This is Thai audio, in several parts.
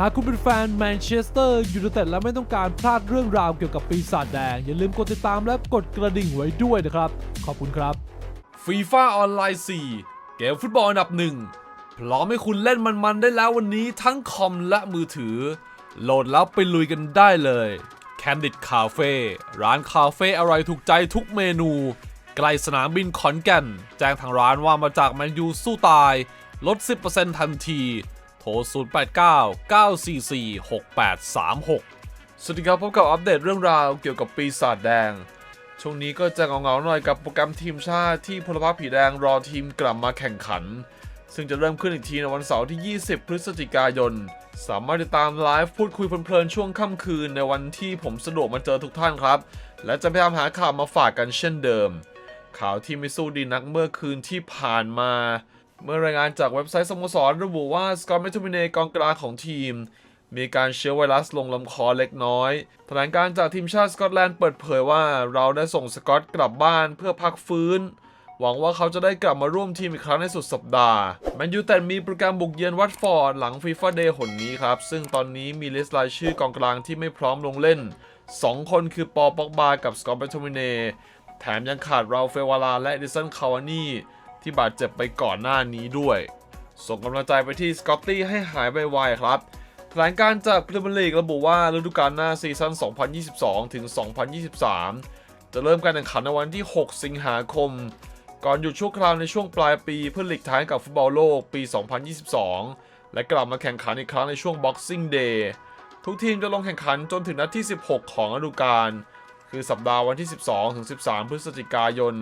หากคุณเป็นแฟนแมนเชสเตอร์ยูไนเต็ดและไม่ต้องการพลาดเรื่องราวเกี่ยวกับปีศาจแดง อย่าลืมกดติดตามและกดกระดิ่งไว้ด้วยนะครับ ขอบคุณครับฟีฟ่าออนไลน์4เกมฟุตบอลอันดับหนึ่งพร้อมให้คุณเล่นมันๆได้แล้ววันนี้ทั้งคอมและมือถือ โหลดแล้วไปลุยกันได้เลย Candid Cafe ร้านคาเฟ่อร่อยถูกใจทุกเมนูใกล้สนามบินขอนแก่น แจ้งทางร้านว่ามาจากแมนยูสู้ตาย ลด 10%ทันที โทร 089 944 6836 สวัสดีครับพบกับอัปเดตเรื่องราวเกี่ยวกับปีศาจแดง ช่วงนี้ก็จะเงาๆหน่อยกับโปรแกรมทีมชาติที่พลพรรคผีแดงรอทีมกลับมาแข่งขัน ซึ่งจะเริ่มขึ้นอีกทีในวันเสาร์ที่ 20 พฤศจิกายน สามารถติดตามไลฟ์พูดคุยเพลินๆช่วงค่ำคืนในวันที่ผมสะดวกมาเจอทุกท่านครับ และจะพยายามหาข่าวมาฝากกันเช่นเดิม ข่าวที่ไม่สู้ดีนักเมื่อคืนที่ผ่านมา เมื่อรายงานจากเว็บไซต์สโมสรระบุว่าสกอตแมททูมิเนกองกลางของทีม มีการเชื้อไวรัสลงลำคอเล็กน้อยแถลงการจากทีมชาติสกอตแลนด์เปิดเผยว่าเราได้ส่งสกอตกลับบ้านเพื่อพักฟื้น หวังว่าเขาจะได้กลับมาร่วมทีมอีกครั้งในสุดสัปดาห์แมนยูแต่มีโปรแกรมบุกเยือนวัตฟอร์ดหลังฟีฟ่าเดย์หนนี้ครับ ซึ่งตอนนี้มีลิสต์รายชื่อกองกลางที่ไม่พร้อมลงเล่น 2 คนคือปอป็อกบากับสกอตแมททูมิเนแถมยังขาดราเฟวาลาและเอดิสันคาวานี ที่บาดเจ็บไปก่อนหน้านี้ด้วย ส่งกำลังใจไปที่สกอตตี้ให้หายไวๆครับแถลงการจากพรีเมียร์ลีกระบุว่าฤดูกาลหน้าซีซั่น 2022 ถึง 2023 จะเริ่มการแข่งขันในวันที่ 6 สิงหาคม ก่อนหยุดชั่วคราวในช่วงปลายปีเพื่อหลีกท้างให้กับฟุตบอลโลกปี 2022 และกลับมาแข่งขันอีกครั้งในช่วง Boxing Day ทุกทีมจะลงแข่งขันจนถึงนัดที่ 16 ของฤดูกาล คือสัปดาห์วันที่ 12 ถึง 13 พฤศจิกายน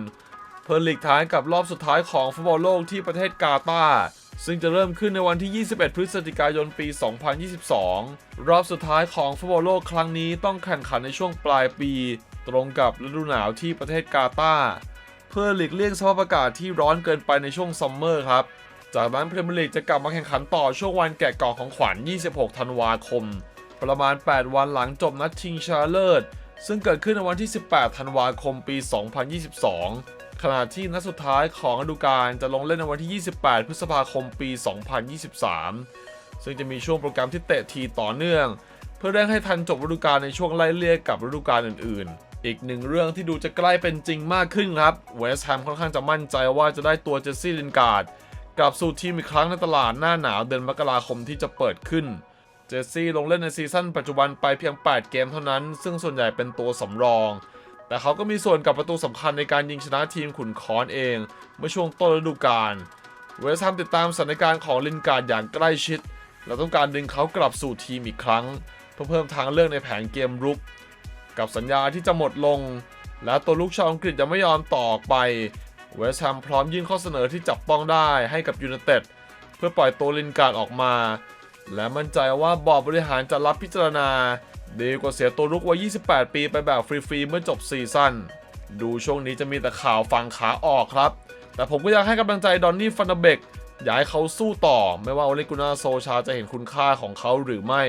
เพื่อหลีกทางกับรอบสุดท้ายของฟุตบอลโลกที่ประเทศกาตาร์ซึ่งจะเริ่มขึ้นในวันที่ 21 พฤศจิกายน ปี 2022 รอบสุดท้ายของฟุตบอลโลกครั้งนี้ต้องแข่งขันในช่วงปลายปี ตรงกับฤดูหนาวที่ประเทศกาตาร์เพื่อหลีกเลี่ยงสภาพอากาศที่ร้อนเกินไปในช่วงซัมเมอร์ครับ จากนั้นพรีเมียร์ลีกจะกลับมาแข่งขันต่อช่วงวันแกะกล่องของขวัญ 26 ธันวาคม ประมาณ 8 วันหลังจบนัดชิงชนะเลิศซึ่งเกิดขึ้นในวันที่ 18 ธันวาคม ปี 2022 ขณะที่นัดสุดท้ายของฤดูกาลจะลงเล่นในวันที่ 28 พฤษภาคมปี 2023 ซึ่งจะมีช่วงโปรแกรมที่เตะทีต่อเนื่อง เพื่อเร่งให้ทันจบฤดูกาลในช่วงไล่เลี่ยกับฤดูกาลอื่นๆ อีกหนึ่งเรื่องที่ดูจะใกล้เป็นจริงมากขึ้นครับเวสต์แฮมค่อนข้างจะมั่นใจว่าจะได้ตัวเจสซี่ลินการ์ดกลับสู่ทีมอีกครั้งในตลาดหน้าหนาวเดือนมกราคมที่จะเปิดขึ้นเจสซี่ลงเล่นในซีซั่นปัจจุบันไปเพียง 8 เกมเท่านั้น ซึ่งส่วนใหญ่เป็นตัวสำรอง แต่เขาก็มีส่วนกับประตูสำคัญในการยิงชนะทีมขุนคอนเอง เมื่อช่วงต้นฤดูกาลเวสต์แฮมติดตามสถานการณ์ของลินการ์ดอย่างใกล้ชิดและต้องการดึงเขากลับสู่ทีมอีกครั้ง เพื่อเพิ่มทางเลือกในแผนเกมรุก กับสัญญาที่จะหมดลง และตัวลูกชาวอังกฤษยังไม่ยอมต่อออกไป เวสต์แฮมพร้อมยื่นข้อเสนอที่จับต้องได้ให้กับยูไนเต็ดเพื่อปล่อยตัวลินการ์ดออกมา และมั่นใจว่าบอร์ดบริหารจะรับพิจารณา ดีกว่าเสียตัวลุกวัย 28 ปีไปแบบฟรีๆ เมื่อจบซีซั่น ดูช่วงนี้จะมีแต่ข่าวฟังขาออกครับ แต่ผมก็อยากให้กำลังใจดอนนี่ฟันเดเบกอยากให้เขาสู้ต่อ ไม่ว่าโอเลกุนาโซชาจะเห็นคุณค่าของเขาหรือไม่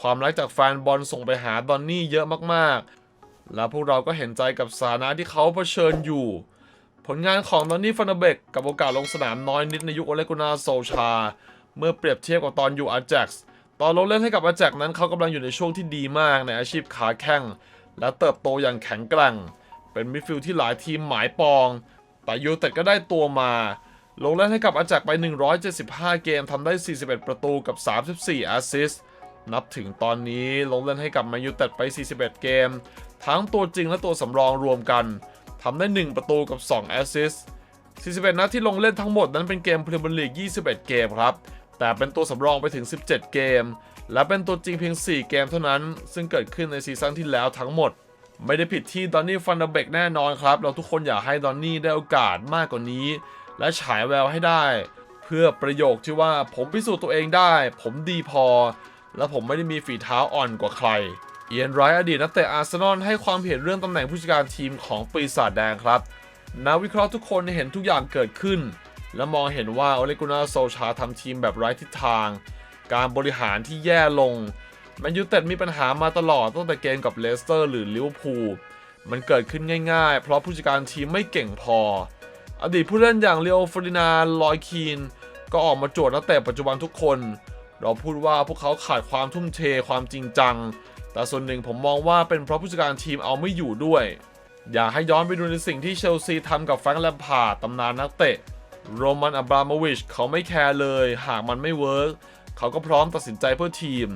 ความรักจากแฟนบอลส่งไปหาดอนนี่เยอะมากๆ และพวกเราก็เห็นใจกับสถานะที่เขาเผชิญอยู่ ผลงานของดอนนี่ฟันเดเบกกับโอกาสลงสนามน้อยนิดในยุคโอเลกุนาโซชา เมื่อเปรียบเทียบกับตอนอยู่อาแจ็กซ์ตอนลงเล่นให้กับอาแจ็กนั้นเขากำลังอยู่ในช่วงที่ดีมากในอาชีพขาแข้งและเติบโตอย่างแข็งแกร่ง เป็นมิดฟิลด์ที่หลายทีมหมายปอง แต่ยูเต็ดก็ได้ตัวมา ลงเล่นให้กับอาจ็กไป 175 เกมทำได้ 41 ประตูกับ 34แอสซิสต์นับถึงตอนนี้ลงเล่นให้กับมนยูเต็ดไป 41 เกม ทั้งตัวจริงและตัวสำรองรวมกันทำได้ 1 ประตูกับ2แอสซิสต์41 นัดที่ลงเล่นทั้งหมดนั้นเป็นเกมพรีเมียร์ลีก 21 เกมครับ แต่เป็นตัวสำรองไปถึง 17 เกม และเป็นตัวจริงเพียง 4 เกมเท่านั้น ซึ่งเกิดขึ้นในซีซั่นที่แล้วทั้งหมด ไม่ได้ผิดที่ดอนนี่ฟันเดเบกแน่นอนครับ เราทุกคนอยากให้ดอนนี่ได้โอกาสมากกว่านี้ และฉายแววให้ได้ เพื่อประโยคที่ว่าผมพิสูจน์ตัวเองได้ ผมดีพอ และผมไม่ได้มีฝีเท้าอ่อนกว่าใคร เอียนไรท์อดีตนักเตะอาร์เซนอลให้ความเห็นเรื่องตำแหน่งผู้จัดการทีมของปีศาจแดงครับนักวิเคราะห์ทุกคนเห็นทุกอย่างเกิดขึ้น และมองเห็นว่าโอเลกุนาโซชาทำทีมแบบไร้ทิศทาง การบริหารที่แย่ลงแมนยูเต็ดมีปัญหามาตลอดตั้งแต่เกมกับเลสเตอร์หรือลิเวอร์พูลมันเกิดขึ้นง่ายๆ เพราะผู้จัดการทีมไม่เก่งพอ อดีตผู้เล่นอย่างเลโอฟรินาลอยคีน ก็ออกมาโจทย์นักเตะปัจจุบันทุกคน เราพูดว่าพวกเขาขาดความทุ่มเทความจริงจัง แต่ส่วนหนึ่งผมมองว่าเป็นเพราะผู้จัดการทีมเอาไม่อยู่ด้วย อยากให้ย้อนไปดูในสิ่งที่เชลซีทำกับแฟรงค์แลมพาร์ดตำนานนักเตะ โรมันอับราโมวิชเขาไม่แคร์เลย หากมันไม่เวิร์กเขาก็พร้อมตัดสินใจเพื่อทีม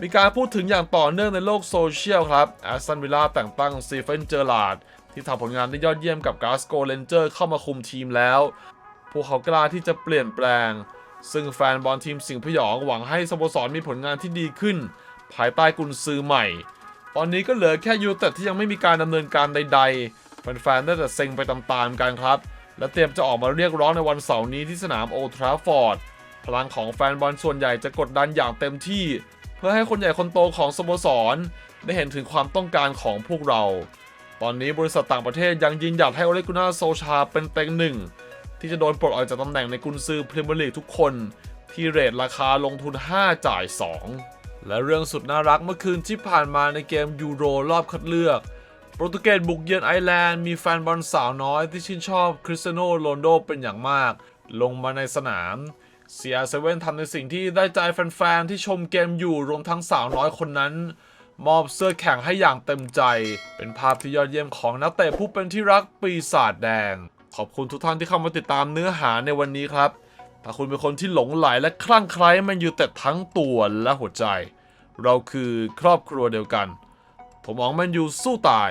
มีการพูดถึงอย่างต่อเนื่องในโลกโซเชียลครับแอสตันวิลล่าแต่งตั้งซีเฟนเจอร์ลาดที่ทำผลงานได้ยอดเยี่ยมกับกาสโกเลนเจอร์เข้ามาคุมทีมแล้ว พวกเขากล้าที่จะเปลี่ยนแปลง ซึ่งแฟนบอลทีมสิงห์พยองหวังให้สโมสรมีผลงานที่ดีขึ้น ภายใต้กุนซือใหม่ ตอนนี้ก็เหลือแค่ยูเต็ดที่ยังไม่มีการดำเนินการใด ๆ แฟนๆได้แต่เซ็งไปตามๆกันครับ และเตรียมจะออกมาเรียกร้องในวันเสาร์นี้ที่สนามโอทราฟอร์ด พลังของแฟนบอลส่วนใหญ่จะกดดันอย่างเต็มที่ เพื่อให้คนใหญ่คนโตของสโมสร ได้เห็นถึงความต้องการของพวกเรา ตอนนี้บริษัทต่างประเทศยังยืนหยัดให้โอเลกุน่าโซชาเป็นเต็งหนึ่ง ที่จะโดนปลดออกจากตำแหน่งในกุนซือพรีเมียร์ลีกทุกคน ที่เรทราคาลงทุน 5 จ่าย 2 และเรื่องสุดน่ารักเมื่อคืนที่ผ่านมาในเกมยูโรรอบคัดเลือก ปรตุเกสบุกเยือนไอร์แลนด์มีแฟนบอลสาวน้อยที่ชื่นชอบคริสเตียโนโรนโดเป็นอย่างมาก ลงมาในสนาม CR7 ทำในสิ่งที่ได้ใจแฟนๆ ที่ชมเกมอยู่รวมทั้งสาวน้อยคนนั้น มอบเสื้อแข่งให้อย่างเต็มใจ เป็นภาพที่ยอดเยี่ยมของนักเตะผู้เป็นที่รักปีศาจแดง ขอบคุณทุกท่านที่เข้ามาติดตามเนื้อหาในวันนี้ครับ ถ้าคุณเป็นคนที่หลงไหลและคลั่งไคล้มันอยู่แต่ทั้งตัวและหัวใจ เราคือครอบครัวเดียวกัน ผมมองแมนยูสู้ตาย